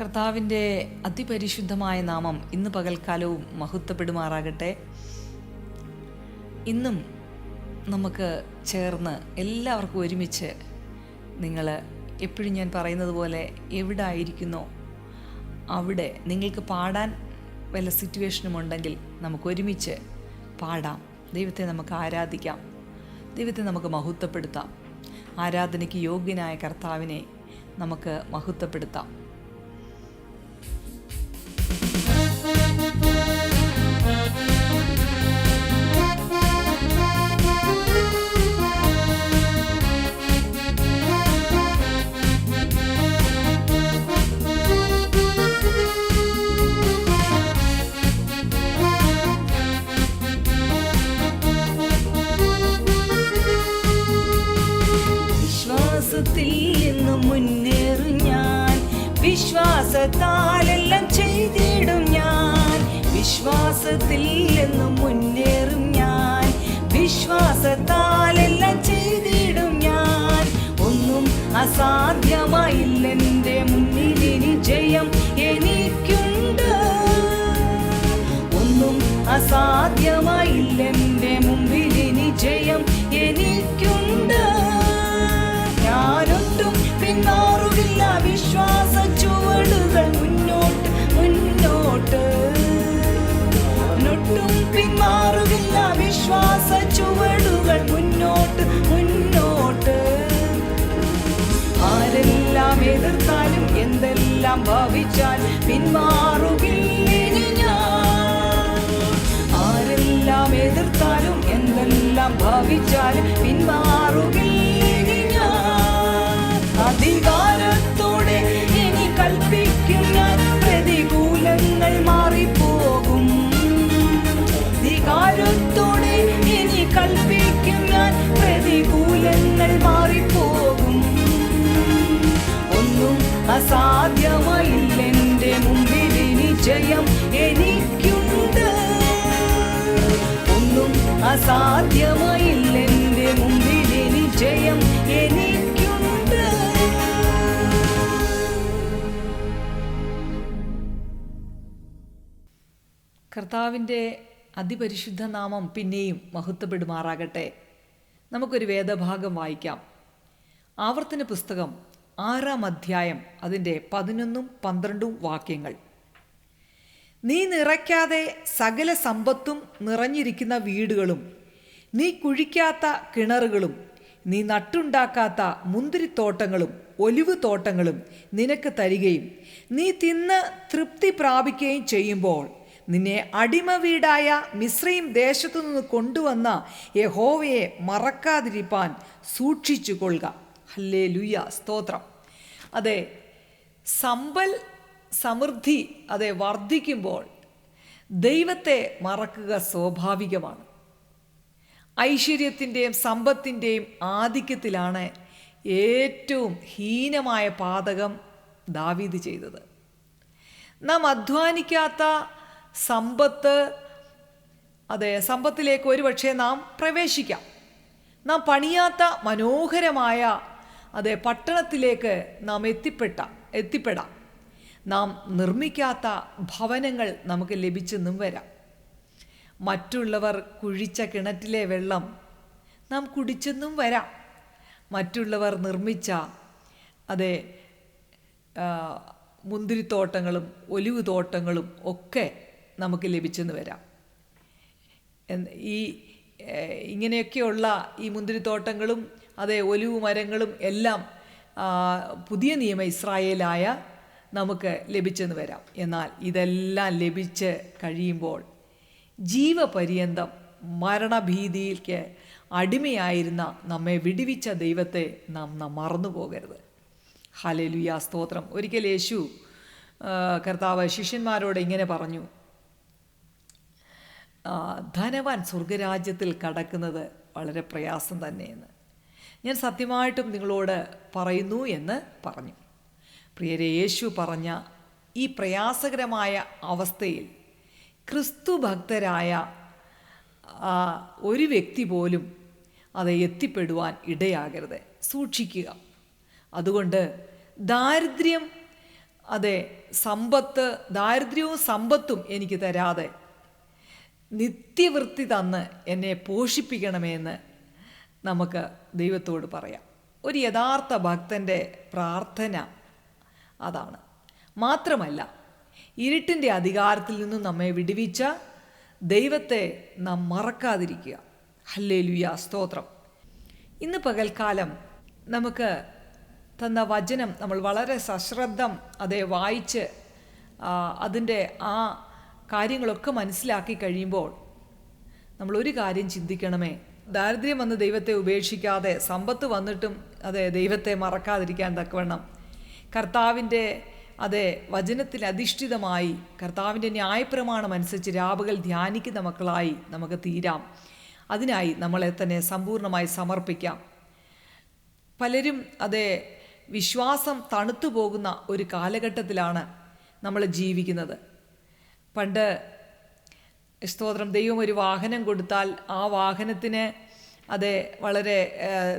കർത്താവിന്റെ അതിപരിശുദ്ധമായ നാമം ഇന്ന് പകൽക്കാലവും മഹത്വപ്പെടുമാറാകട്ടെ. ഇന്നും നമുക്ക് ചേർന്ന് എല്ലാവർക്കും ഒരുമിച്ച് നിങ്ങൾ എപ്പോഴും ഞാൻ പറയുന്നത് പോലെ എവിടെ ആയിരിക്കുന്നോ അവിടെ നിങ്ങൾക്ക് പാടാൻ വല്ല സിറ്റുവേഷനും ഉണ്ടെങ്കിൽ നമുക്ക് ഒരുമിച്ച് പാടാം. ദൈവത്തെ നമുക്ക് ആരാധിക്കാം. ദൈവത്തെ നമുക്ക് മഹത്വപ്പെടുത്താം. ആരാധനയ്ക്ക് യോഗ്യനായ കർത്താവിനെ നമുക്ക് മഹത്വപ്പെടുത്താം. അസാധ്യമായില്ലെന്റെ മുന്നിലിനി ജയം. അധികാരത്തോടെ മുമ്പിൽ ഇനി ജയം എനിക്കുണ്ട്. ഒന്നും അസാധ്യമായില്ലെന്റെ കർത്താവിന്റെ അതിപരിശുദ്ധ നാമം പിന്നെയും മഹത്വപ്പെടുമാറാകട്ടെ. നമുക്കൊരു വേദഭാഗം വായിക്കാം. ആവർത്തന പുസ്തകം ആറാം അധ്യായം അതിന്റെ പതിനൊന്നും പന്ത്രണ്ടും വാക്യങ്ങൾ. നീ നിറയ്ക്കാതെ സകല സമ്പത്തും നിറഞ്ഞിരിക്കുന്ന വീടുകളും നീ കുഴിക്കാത്ത കിണറുകളും നീ നട്ടുണ്ടാക്കാത്ത മുന്തിരിത്തോട്ടങ്ങളും ഒലിവ് തോട്ടങ്ങളും നിനക്ക് തരികയും നീ തിന്ന് തൃപ്തി പ്രാപിക്കുകയും ചെയ്യുമ്പോൾ നിന്നെ അടിമ വീടായ മിശ്രയും ദേശത്തു നിന്ന് കൊണ്ടുവന്ന യഹോവയെ മറക്കാതിരിപ്പാൻ സൂക്ഷിച്ചു കൊള്ളുക ഹല്ലേ ലുയ്യ സ്തോത്രം. അതെ സമ്പൽ സമൃദ്ധി അതെ വർദ്ധിക്കുമ്പോൾ ദൈവത്തെ മറക്കുക സ്വാഭാവികമാണ്. ഐശ്വര്യത്തിന്റെയും സമ്പത്തിന്റെയും ആധിക്യത്തിലാണ് ഏറ്റവും ഹീനമായ പാതകം ദാവീദ് ചെയ്തത്. നാം അധ്വാനിക്കാത്ത സമ്പത്ത് അതെ സമ്പത്തിലേക്ക് ഒരുപക്ഷെ നാം പ്രവേശിക്കാം. നാം പണിയാത്ത മനോഹരമായ അതെ പട്ടണത്തിലേക്ക് നാം എത്തിപ്പെട്ട എത്തിപ്പെടാം. നാം നിർമ്മിക്കാത്ത ഭവനങ്ങൾ നമുക്ക് ലഭിച്ചെന്നും വരാം. മറ്റുള്ളവർ കുഴിച്ച കിണറ്റിലെ വെള്ളം നാം കുടിച്ചെന്നും വരാം. മറ്റുള്ളവർ നിർമ്മിച്ച അതെ മുന്തിരിത്തോട്ടങ്ങളും ഒലിവ് തോട്ടങ്ങളും ഒക്കെ നമുക്ക് ലഭിച്ചെന്ന് വരാം. ഈ ഇങ്ങനെയൊക്കെയുള്ള ഈ മുന്തിരിത്തോട്ടങ്ങളും അതെ ഒലിവ് മരങ്ങളും എല്ലാം പുതിയ നിയമ ഇസ്രായേലായ നമുക്ക് ലഭിച്ചെന്ന് വരാം. എന്നാൽ ഇതെല്ലാം ലഭിച്ച് കഴിയുമ്പോൾ ജീവപര്യന്തം മരണഭീതിയിലേക്ക് അടിമയായിരുന്ന നമ്മെ വിടുവിച്ച ദൈവത്തെ നാം നാം മറന്നു പോകരുത്. ഹലലുയ സ്തോത്രം. ഒരിക്കൽ യേശു കർത്താവ് ശിഷ്യന്മാരോട് ഇങ്ങനെ പറഞ്ഞു. ധനവാൻ സ്വർഗരാജ്യത്തിൽ കടക്കുന്നത് വളരെ പ്രയാസം തന്നെയെന്ന്. ഞാൻ സത്യമായിട്ടും നിങ്ങളോട് പറയുന്നു എന്ന് പറഞ്ഞു. പ്രിയരെ യേശു പറഞ്ഞ ഈ പ്രയാസകരമായ അവസ്ഥയിൽ ക്രിസ്തു ഭക്തരായ ഒരു വ്യക്തി പോലും അത് എത്തിപ്പെടുവാൻ ഇടയാകരുത്. സൂക്ഷിക്കുക. അതുകൊണ്ട് ദാരിദ്ര്യം അതെ സമ്പത്ത് ദാരിദ്ര്യവും സമ്പത്തും എനിക്ക് തരാതെ നിത്യവൃത്തി തന്ന് എന്നെ പോഷിപ്പിക്കണമെന്ന് നമുക്ക് ദൈവത്തോട് പറയാം. ഒരു യഥാർത്ഥ ഭക്തന്റെ പ്രാർത്ഥന അതാണ്. മാത്രമല്ല ഇരുട്ടിന്റെ അധികാരത്തിൽ നിന്നും നമ്മെ വിടുവിച്ച ദൈവത്തെ നാം മറക്കാതിരിക്കുക. ഹല്ലേ ലുയ സ്തോത്രം. ഇന്ന് പകൽക്കാലം നമുക്ക് തന്ന വചനം നമ്മൾ വളരെ സശ്രദ്ധം അതേ വായിച്ച് അതിന്റെ ആ കാര്യങ്ങളൊക്കെ മനസ്സിലാക്കി കഴിയുമ്പോൾ നമ്മൾ ഒരു കാര്യം ചിന്തിക്കണമേ. ദാരിദ്ര്യം വന്ന് ദൈവത്തെ ഉപേക്ഷിക്കാതെ സമ്പത്ത് വന്നിട്ടും അതെ ദൈവത്തെ മറക്കാതിരിക്കാൻ തക്കവണ്ണം. കർത്താവിന്റെ അതെ വചനത്തിൽ അധിഷ്ഠിതമായി കർത്താവിന്റെ ന്യായപ്രമാണം അനുസരിച്ച് രാവുകൾ ധ്യാനിക്കുന്ന മക്കളായി നമുക്ക് തീരാം. അതിനായി നമ്മളെ തന്നെ സമ്പൂർണമായി സമർപ്പിക്കാം. പലരും അതെ വിശ്വാസം തണുത്തു പോകുന്ന ഒരു കാലഘട്ടത്തിലാണ് നമ്മൾ ജീവിക്കുന്നത്. പണ്ട് സ്തോത്രം ദൈവം ഒരു വാഹനം കൊടുത്താൽ ആ വാഹനത്തിന് അത് വളരെ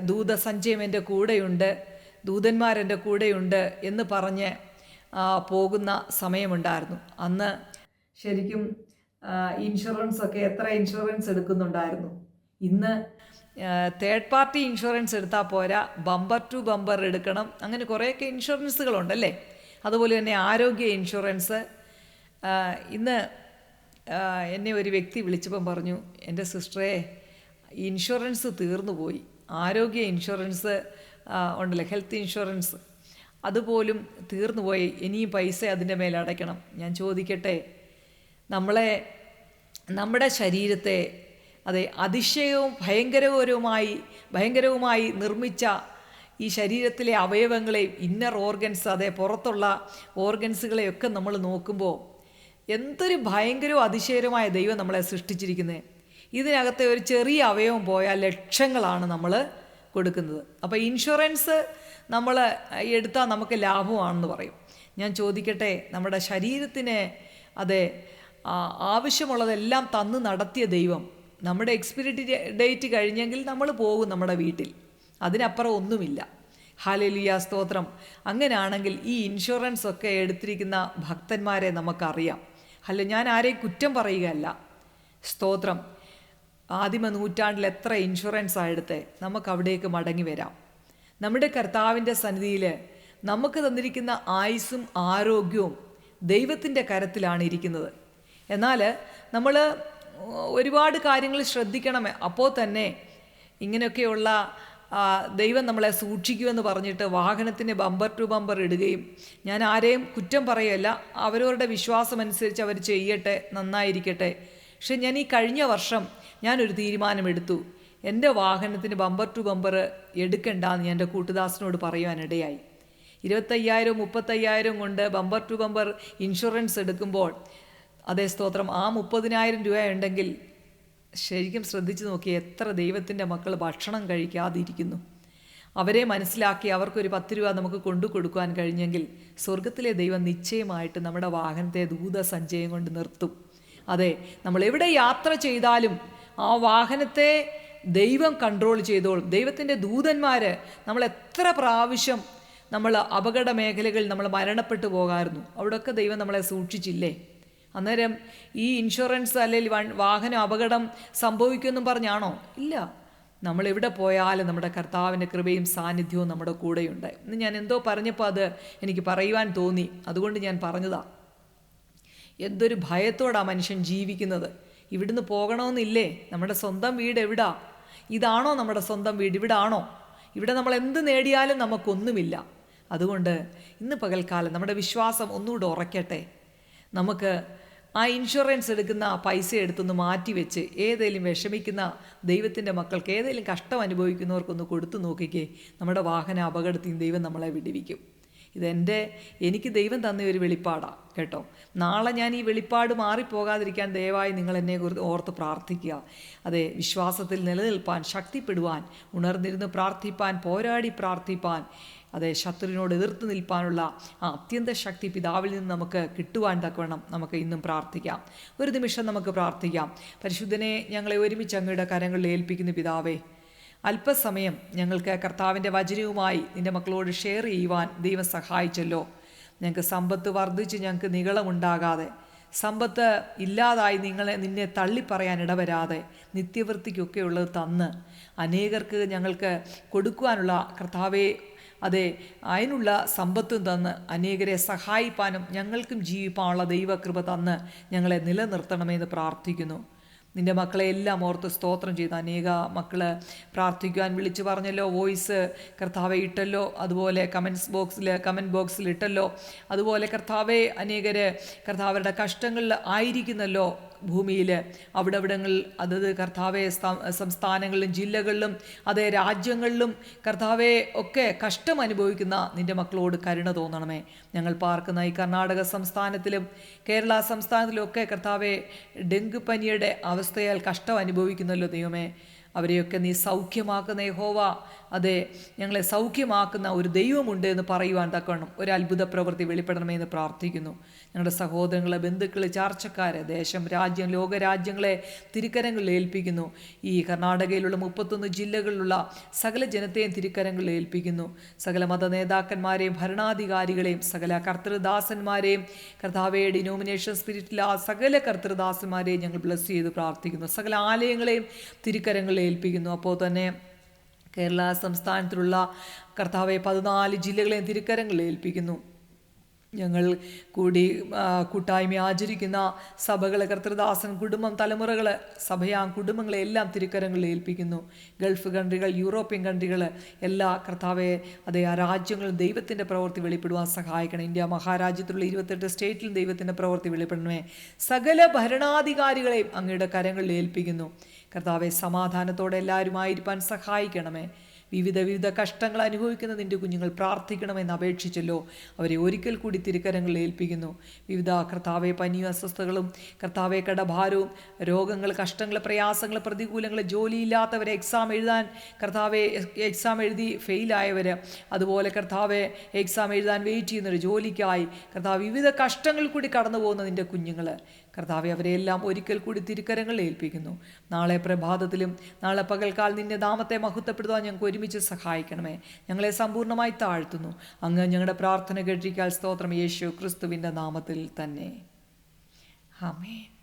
ദൂതസഞ്ചയം എന്റെ കൂടെയുണ്ട് ദൂതന്മാരെന്റെ കൂടെയുണ്ട് എന്ന് പറഞ്ഞ് പോകുന്ന സമയമുണ്ടായിരുന്നു. അന്ന് ശരിക്കും ഇൻഷുറൻസ് ഒക്കെ എത്ര ഇൻഷുറൻസ് എടുക്കുന്നുണ്ടായിരുന്നു. ഇന്ന് തേർഡ് പാർട്ടി ഇൻഷുറൻസ് എടുത്താൽ പോരാ ബമ്പർ ടു ബമ്പർ എടുക്കണം അങ്ങനെ കുറേയൊക്കെ ഇൻഷുറൻസുകളുണ്ടല്ലേ അതുപോലെ തന്നെ ആരോഗ്യ ഇൻഷുറൻസ് ഇന്ന് എന്നെ ഒരു വ്യക്തി വിളിച്ചപ്പം പറഞ്ഞു എന്റെ സിസ്റ്ററെ ഇൻഷുറൻസ് തീർന്നു പോയി. ആരോഗ്യ ഇൻഷുറൻസ് ഉണ്ടല്ലേ ഹെൽത്ത് ഇൻഷുറൻസ്. അതുപോലും തീർന്നു പോയി. ഇനിയും പൈസ അതിന്റെ മേലെ അടയ്ക്കണം. ഞാൻ ചോദിക്കട്ടെ നമ്മളെ നമ്മുടെ ശരീരത്തെ അതെ അതിശയവും ഭയങ്കരകരവുമായി ഭയങ്കരവുമായി നിർമ്മിച്ച ഈ ശരീരത്തിലെ അവയവങ്ങളെയും ഇന്നർ ഓർഗൻസ് അതെ പുറത്തുള്ള ഓർഗൻസുകളെയൊക്കെ നമ്മൾ നോക്കുമ്പോൾ എന്തൊരു ഭയങ്കരവും അതിശയരമായ ദൈവം നമ്മളെ സൃഷ്ടിച്ചിരിക്കുന്നത് ഇതിനകത്തെ ഒരു ചെറിയ അവയവം പോയാൽ ലക്ഷങ്ങളാണ് നമ്മൾ കൊടുക്കുന്നത്. അപ്പോൾ ഇൻഷുറൻസ് നമ്മൾ എടുത്താൽ നമുക്ക് ലാഭമാണെന്ന് പറയും. ഞാൻ ചോദിക്കട്ടെ നമ്മുടെ ശരീരത്തിന് അതെ ആവശ്യമുള്ളതെല്ലാം തന്ന് നടത്തിയ ദൈവം നമ്മുടെ എക്സ്പിരി ഡേറ്റ് കഴിഞ്ഞെങ്കിൽ നമ്മൾ പോകും നമ്മുടെ വീട്ടിൽ. അതിനപ്പുറം ഒന്നുമില്ല. ഹാലലിയ സ്തോത്രം. അങ്ങനെയാണെങ്കിൽ ഈ ഇൻഷുറൻസ് ഒക്കെ എടുത്തിരിക്കുന്ന ഭക്തന്മാരെ നമുക്കറിയാം. അല്ല ഞാൻ ആരെയും കുറ്റം പറയുകയല്ല. സ്തോത്രം. ആദിമ നൂറ്റാണ്ടിൽ എത്ര ഇൻഷുറൻസ് ആയെടുത്ത് നമുക്ക് അവിടേക്ക് മടങ്ങി വരാം. നമ്മുടെ കർത്താവിന്റെ സന്നിധിയിൽ നമുക്ക് തന്നിരിക്കുന്ന ആയുസ്സും ആരോഗ്യവും ദൈവത്തിന്റെ കരത്തിലാണ് ഇരിക്കുന്നത്. എന്നാൽ നമ്മൾ ഒരുപാട് കാര്യങ്ങൾ ശ്രദ്ധിക്കണമേ. അപ്പോൾ തന്നെ ഇങ്ങനെയൊക്കെയുള്ള ദൈവം നമ്മളെ സൂക്ഷിക്കുമെന്ന് പറഞ്ഞിട്ട് വാഹനത്തിന് ബമ്പർ ടു ബമ്പർ ഇടുകയും ഞാൻ ആരെയും കുറ്റം പറയല്ല അവരവരുടെ വിശ്വാസമനുസരിച്ച് അവർ ചെയ്യട്ടെ നന്നായിരിക്കട്ടെ. പക്ഷെ ഞാൻ ഈ കഴിഞ്ഞ വർഷം ഞാനൊരു തീരുമാനമെടുത്തു. എന്റെ വാഹനത്തിന് ബമ്പർ ടു ബമ്പർ എടുക്കണ്ടെന്ന് ഞാൻ എന്റെ കൂട്ടുദാസിനോട് പറയുവാനിടയായി ഇരുപത്തയ്യായിരം മുപ്പത്തയ്യായിരം കൊണ്ട് ബമ്പർ ടു ബമ്പർ ഇൻഷുറൻസ് എടുക്കുമ്പോൾ അതേ സ്തോത്രം ആ മുപ്പതിനായിരം രൂപ ഉണ്ടെങ്കിൽ ശരിക്കും ശ്രദ്ധിച്ചു നോക്കി എത്ര ദൈവത്തിന്റെ മക്കൾ ഭക്ഷണം കഴിക്കാതിരിക്കുന്നു. അവരെ മനസ്സിലാക്കി അവർക്കൊരു പത്ത് രൂപ നമുക്ക് കൊണ്ടു കൊടുക്കുവാൻ കഴിഞ്ഞെങ്കിൽ സ്വർഗത്തിലെ ദൈവം നിശ്ചയമായിട്ട് നമ്മുടെ വാഹനത്തെ ദൂതസഞ്ചയം കൊണ്ട് നിർത്തും. അതെ നമ്മൾ എവിടെ യാത്ര ചെയ്താലും ആ വാഹനത്തെ ദൈവം കൺട്രോൾ ചെയ്തോളും. ദൈവത്തിന്റെ ദൂതന്മാർ നമ്മൾ എത്ര പ്രാവശ്യം നമ്മൾ അപകട മേഖലകളിൽ നമ്മൾ മരണപ്പെട്ടു പോകാമായിരുന്നു അവിടെയൊക്കെ ദൈവം നമ്മളെ സൂക്ഷിച്ചില്ലേ? അന്നേരം ഈ ഇൻഷുറൻസ് അല്ലെങ്കിൽ വാഹന അപകടം സംഭവിക്കുമെന്നും പറഞ്ഞാണോ? ഇല്ല. നമ്മൾ എവിടെ പോയാലും നമ്മുടെ കർത്താവിന്റെ കൃപയും സാന്നിധ്യവും നമ്മുടെ കൂടെയുണ്ട്. ഇന്ന് ഞാൻ എന്തോ പറഞ്ഞപ്പോൾ അത് എനിക്ക് പറയുവാൻ തോന്നി. അതുകൊണ്ട് ഞാൻ പറഞ്ഞതാ. എന്തൊരു ഭയത്തോടാ മനുഷ്യൻ ജീവിക്കുന്നത്. ഇവിടുന്ന് പോകണമെന്നില്ലേ? നമ്മുടെ സ്വന്തം വീട് എവിടാ? ഇതാണോ നമ്മുടെ സ്വന്തം വീട്? ഇവിടാണോ? ഇവിടെ നമ്മൾ എന്ത് നേടിയാലും നമുക്കൊന്നുമില്ല. അതുകൊണ്ട് ഇന്ന് പകൽക്കാലം നമ്മുടെ വിശ്വാസം ഒന്നുകൂടെ ഉറയ്ക്കട്ടെ. നമുക്ക് ആ ഇൻഷുറൻസ് എടുക്കുന്ന ആ പൈസ എടുത്തൊന്ന് മാറ്റി വെച്ച് ഏതെങ്കിലും വിഷമിക്കുന്ന ദൈവത്തിന്റെ മക്കൾക്ക് ഏതെങ്കിലും കഷ്ടം അനുഭവിക്കുന്നവർക്കൊന്ന് കൊടുത്തു നോക്കിക്കേ. നമ്മുടെ വാഹന അപകടത്തിൽ ദൈവം നമ്മളെ വിടുവിക്കും. ഇതെന്റെ എനിക്ക് ദൈവം തന്ന ഒരു വെളിപ്പാടാണ് കേട്ടോ. നാളെ ഞാൻ ഈ വെളിപ്പാട് മാറിപ്പോകാതിരിക്കാൻ ദയവായി നിങ്ങൾ എന്നെ കുറിച്ച് ഓർത്ത് പ്രാർത്ഥിക്കുക. അതെ വിശ്വാസത്തിൽ നിലനിൽപ്പാൻ ശക്തിപ്പെടുവാൻ ഉണർന്നിരുന്ന് പ്രാർത്ഥിപ്പാൻ പോരാടി പ്രാർത്ഥിപ്പാൻ അതെ ശത്രുവിനോട് എതിർത്ത് നിൽപ്പാനുള്ള ആ അത്യന്ത ശക്തി പിതാവിൽ നിന്ന് നമുക്ക് കിട്ടുവാൻ തക്കവണ്ണം നമുക്ക് ഇന്നും പ്രാർത്ഥിക്കാം. ഒരു നിമിഷം നമുക്ക് പ്രാർത്ഥിക്കാം. പരിശുദ്ധനെ ഞങ്ങളെ ഒരുമിച്ച് അങ്ങയുടെ കരങ്ങളിൽ ഏൽപ്പിക്കുന്ന പിതാവേ അല്പസമയം ഞങ്ങൾക്ക് കർത്താവിന്റെ വചനവുമായി നിന്റെ മക്കളോട് ഷെയർ ചെയ്യുവാൻ ദൈവം സഹായിച്ചല്ലോ. ഞങ്ങൾക്ക് സമ്പത്ത് വർദ്ധിച്ച് ഞങ്ങൾക്ക് നികളമുണ്ടാകാതെ സമ്പത്ത് ഇല്ലാതായി നിങ്ങളെ നിന്നെ തള്ളിപ്പറയാൻ ഇടവരാതെ നിത്യവൃത്തിക്കൊക്കെയുള്ളത് തന്ന് അനേകർക്ക് ഞങ്ങൾക്ക് കൊടുക്കുവാനുള്ള കർത്താവെ അതെ അതിനുള്ള സമ്പത്തും തന്ന് അനേകരെ സഹായിപ്പാനും ഞങ്ങൾക്കും ജീവിപ്പാനുള്ള ദൈവകൃപ തന്ന് ഞങ്ങളെ നിലനിർത്തണമെന്ന് പ്രാർത്ഥിക്കുന്നു. നിന്റെ മക്കളെ എല്ലാം ഓർത്ത് സ്തോത്രം ചെയ്ത് അനേക മക്കൾ പ്രാർത്ഥിക്കുവാൻ വിളിച്ചു പറഞ്ഞല്ലോ വോയിസ് കർത്താവെ ഇട്ടല്ലോ അതുപോലെ കമൻസ് ബോക്സിൽ കമന്റ് ബോക്സിൽ ഇട്ടല്ലോ അതുപോലെ കർത്താവെ അനേകർ കർത്താവരുടെ കഷ്ടങ്ങളിൽ ആയിരിക്കുന്നല്ലോ ഭൂമിയിൽ അവിടെ അവിടങ്ങളിൽ അതത് കർത്താവെ സംസ്ഥാനങ്ങളിലും ജില്ലകളിലും അതേ രാജ്യങ്ങളിലും കർത്താവെ ഒക്കെ കഷ്ടം അനുഭവിക്കുന്ന നിന്റെ മക്കളോട് കരുണ തോന്നണമേ. ഞങ്ങൾ പാർക്കുന്ന ഈ കർണാടക സംസ്ഥാനത്തിലും കേരള സംസ്ഥാനത്തിലും ഒക്കെ കർത്താവെ ഡെങ്കുപ്പനിയുടെ അവസ്ഥയാൽ കഷ്ടം അനുഭവിക്കുന്നല്ലോ ദൈവമേ. അവരെയൊക്കെ നീ സൗഖ്യമാക്കുന്ന യഹോവ. അതെ ഞങ്ങളെ സൗഖ്യമാക്കുന്ന ഒരു ദൈവമുണ്ട് എന്ന് പറയുവാൻ തക്കവണ്ണം ഒരു അത്ഭുത പ്രവൃത്തി വെളിപ്പെടണമെന്ന് പ്രാർത്ഥിക്കുന്നു. ഞങ്ങളുടെ സഹോദരങ്ങളെ ബന്ധുക്കളെ ചാർച്ചക്കാരെ ദേശം രാജ്യം ലോകരാജ്യങ്ങളെ തിരുക്കരങ്ങളിൽ ഏൽപ്പിക്കുന്നു. ഈ കർണാടകയിലുള്ള മുപ്പത്തൊന്ന് ജില്ലകളിലുള്ള സകല ജനത്തെയും തിരുക്കരങ്ങളിൽ ഏൽപ്പിക്കുന്നു. സകല മത നേതാക്കന്മാരെയും ഭരണാധികാരികളെയും സകല കർത്തൃദാസന്മാരെയും കർത്താവെ ഡിനോമിനേഷൻ സ്പിരിറ്റിൽ ആ സകല കർത്തൃദാസന്മാരെയും ഞങ്ങൾ ബ്ലസ് ചെയ്ത് പ്രാർത്ഥിക്കുന്നു. സകല ആലയങ്ങളെയും തിരുക്കരങ്ങളിൽ ഏൽപ്പിക്കുന്നു. അപ്പോൾ തന്നെ കേരള സംസ്ഥാനത്തിലുള്ള കർത്താവെ പതിനാല് ജില്ലകളെയും തിരുക്കരങ്ങളിൽ ഏൽപ്പിക്കുന്നു. ഞങ്ങൾ കൂടി കൂട്ടായ്മ ആചരിക്കുന്ന സഭകളെ കർത്തൃദാസൻ കുടുംബം തലമുറകൾ സഭയാ കുടുംബങ്ങളെ എല്ലാം തിരുക്കരങ്ങളിൽ ഏൽപ്പിക്കുന്നു. ഗൾഫ് കൺട്രികൾ യൂറോപ്യൻ കൺട്രികൾ എല്ലാ കർത്താവെ അതേ ആ രാജ്യങ്ങളും ദൈവത്തിന്റെ പ്രവൃത്തി വെളിപ്പെടുവാൻ സഹായിക്കണം. ഇന്ത്യ മഹാരാജ്യത്തിലുള്ള ഇരുപത്തെട്ട് സ്റ്റേറ്റിലും ദൈവത്തിന്റെ പ്രവൃത്തി വെളിപ്പെടണമേ സകല ഭരണാധികാരികളെയും അങ്ങയുടെ കരങ്ങളിൽ ഏൽപ്പിക്കുന്നു. കർത്താവെ സമാധാനത്തോടെ എല്ലാവരുമായിരിക്കാൻ സഹായിക്കണമേ. വിവിധ വിവിധ കഷ്ടങ്ങൾ അനുഭവിക്കുന്ന നിന്റെ കുഞ്ഞുങ്ങൾ പ്രാർത്ഥിക്കണമെന്ന് അപേക്ഷിച്ചല്ലോ. അവരെ ഒരിക്കൽ കൂടി തിരുക്കരങ്ങളിൽ ഏൽപ്പിക്കുന്നു. വിവിധ കർത്താവെ പനിയും അസ്വസ്ഥതകളും കർത്താവെ കടഭാരവും രോഗങ്ങൾ കഷ്ടങ്ങൾ പ്രയാസങ്ങൾ പ്രതികൂലങ്ങൾ ജോലിയില്ലാത്തവരെ എക്സാം എഴുതാൻ കർത്താവെ എക്സാം എഴുതി ഫെയിലായവർ അതുപോലെ കർത്താവെ എക്സാം എഴുതാൻ വെയിറ്റ് ചെയ്യുന്നവർ ജോലിക്കായി. കർത്താവ് വിവിധ കഷ്ടങ്ങൾ കൂടി കടന്നു പോകുന്ന നിന്റെ കുഞ്ഞുങ്ങൾ കർത്താവെ അവരെല്ലാം ഒരിക്കൽ കൂടി തിരുക്കരങ്ങളിൽ ഏൽപ്പിക്കുന്നു. നാളെ പ്രഭാതത്തിലും നാളെ പകൽക്കാൽ നിന്റെ നാമത്തെ മഹത്വപ്പെടുത്താൻ ഞങ്ങൾക്ക് ഒരുമിച്ച് സഹായിക്കണമേ. ഞങ്ങളെ സമ്പൂർണമായി താഴ്ത്തുന്നു. അങ്ങ് ഞങ്ങളുടെ പ്രാർത്ഥന കേട്ടിരിക്കാൻ സ്തോത്രം യേശു ക്രിസ്തുവിന്റെ നാമത്തിൽ തന്നെ. ആമേൻ.